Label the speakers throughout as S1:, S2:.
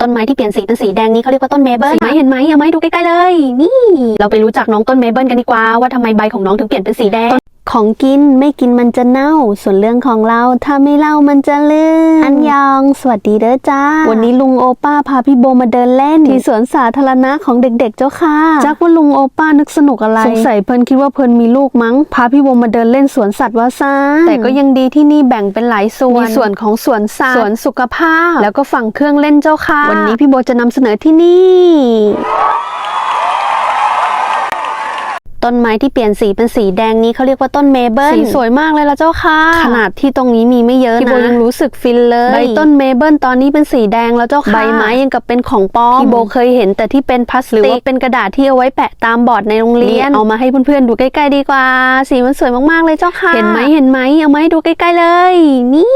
S1: ต้นไม้ที่เปลี่ยนสีเป็นสีแดงนี้เขาเรียกว่าต้นเมเบิลเห็นไหมเห็นไหมเอาไม้ดูใกล้ๆเลย นี่ เราไปรู้จักน้องต้นเมเบิลกันดีกว่าว่าทำไมใบของน้องถึงเปลี่ยนเป็นสีแดงของกินไม่กินมันจะเน่า ส่วนเรื่องของเราถ้าไม่เล่ามันจะลืมอันยอ งสวัสดีเด้อจ้า วันนี้ลุงโอป้าพาพี่โบมาเดินเล่น ที่สวนสาธารณะของเด็กๆเจ้าค่ะจักว่าลุงโอป้านึกสนุกอะไรสงสัยเพิ่นคิดว่าเพิ่นมีลูกมั้ง พาพี่โบมาเดินเล่นสวนสัตว์วาซาแต่ก็ยังดีที่นี่แบ่งเป็นหลายส่วนมีส่วนของสวนสัตว์สวนสุขภาพ แล้วก็ฝั่งเครื่องเล่นเจ้าค่ะ วันนี้พี่โบจะนำเสนอที่นี่ ต้นไม้ที่เปลี่ยนสีเป็นสีแดงนี้เขาเรียกว่าต้นเมเบิลสีสวยมากเลยละเจ้าค่ะ ขนาดที่ตรงนี้มีไม่เยอะนะพี่โบยังรู้สึกฟินเลยใบต้นเมเบิลตอนนี้เป็นสีแดงแล้วเจ้าค่ะใบไม้ยังกับเป็นของปลอมพี่โบเคยเห็นแต่ที่เป็นพลาสติกหรือว่าเป็นกระดาษที่เอาไว้แปะตามบอร์ดในโรงเรียนเอามาให้เพื่อนๆดูใกล้ๆดีกว่า สีมันสวยมากๆเลยเจ้าค่ะ เห็นไหมเห็นไหมเอามาให้ดูใกล้ๆเลย นี่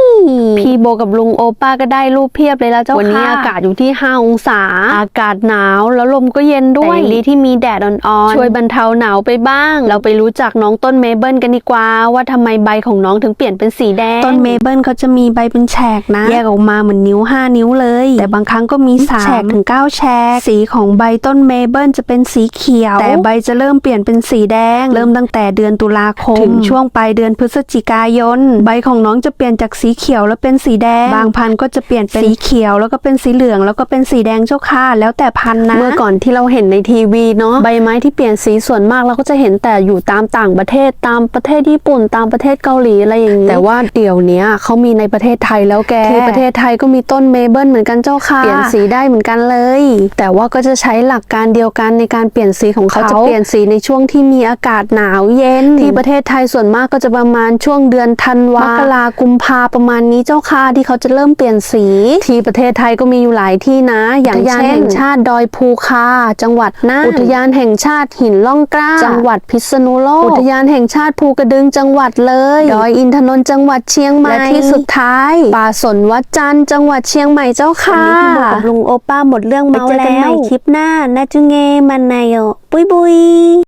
S1: พี่โบกับลุงโอป้าก็ได้รูปเพียบเลยแล้วเจ้าค่ะวันนี้อากาศอยู่ที่5องศา อากาศหนาวแล้วลมก็เย็นด้วยแต่ดีที่มีแดดอ่อนๆช่วยบรรเทาหนาวไปบ้าง เราไปรู้จักน้องต้นเมเบิลกันดีกว่า ว่าทำไมใบของน้องถึงเปลี่ยนเป็นสีแดง ต้นเมเบิลเขาจะมีใบเป็นแฉกนะ แยกออกมาเหมือนนิ้ว 5 นิ้วเลย แต่บางครั้งก็มี3แฉกถึง 9 แฉก สีของใบต้นเมเบิลจะเป็นสีเขียว แต่ใบจะเริ่มเปลี่ยนเป็นสีแดง เริ่มตั้งแต่เดือนตุลาคม ถึงช่วงปลายเดือนพฤศจิกายน ใบของน้องจะเปลี่ยนจากสีเขียวแล้วเป็นสีแดง บางพันธุ์ก็จะเปลี่ยนเป็นสีเขียว แล้วก็เป็นสีเหลือง แล้วก็เป็นสีแดงเจ้าค่ะ แล้วแต่พันธุ์นะ เมื่อก่อนที่เราเห็นในทีวีเนาะ ใบไม้ที่เปลี่ยนสีส่วนมากเราก็จะเห็นแต่อยู่ตามต่างประเทศตามประเทศญี่ปุ่น ตามประเทศเกาหลีอะไรอย่างนี้แต่ว่าเดี๋ยวเนี้ยเขามีในประเทศไทยแล้วแกที่ประเทศไทยก็มีต้นเมเบิลเหมือนกันเจ้าค่ะเปลี่ยนสีได้เหมือนกันเลย แต่ว่าก็จะใช้หลักการเดียวกันในการเปลี่ยนสีของเขาจะเปลี่ยนสีในช่วงที่มีอากาศหนาวเย็น ที่ประเทศไทยส่วนมากก็จะประมาณช่วงเดือนธันวามกรากุมภาประมาณนี้เจ้าค่ะที่เขาจะเริ่มเปลี่ยนสี ที่ประเทศไทยก็มีอยู่หลายที่นะ อย่างเช่นแห่งชาติดอยภูคาจังหวัดน่านอุทยานแห่งชาติหินล่องกล้าจังหวัดพิษณุโลก อุทยานแห่งชาติภูกระดึงจังหวัดเลย ดอยอินทนนท์จังหวัดเชียงใหม่ และที่สุดท้าย ป่าสนวัดจันทร์จังหวัดเชียงใหม่เจ้าค่ะวันนี้พี่โบกับลุงโอป้าหมดเรื่องเมาแล้วไปเจอกันใหม่คลิปหน้านาจุเงมันนายโยปุยบุย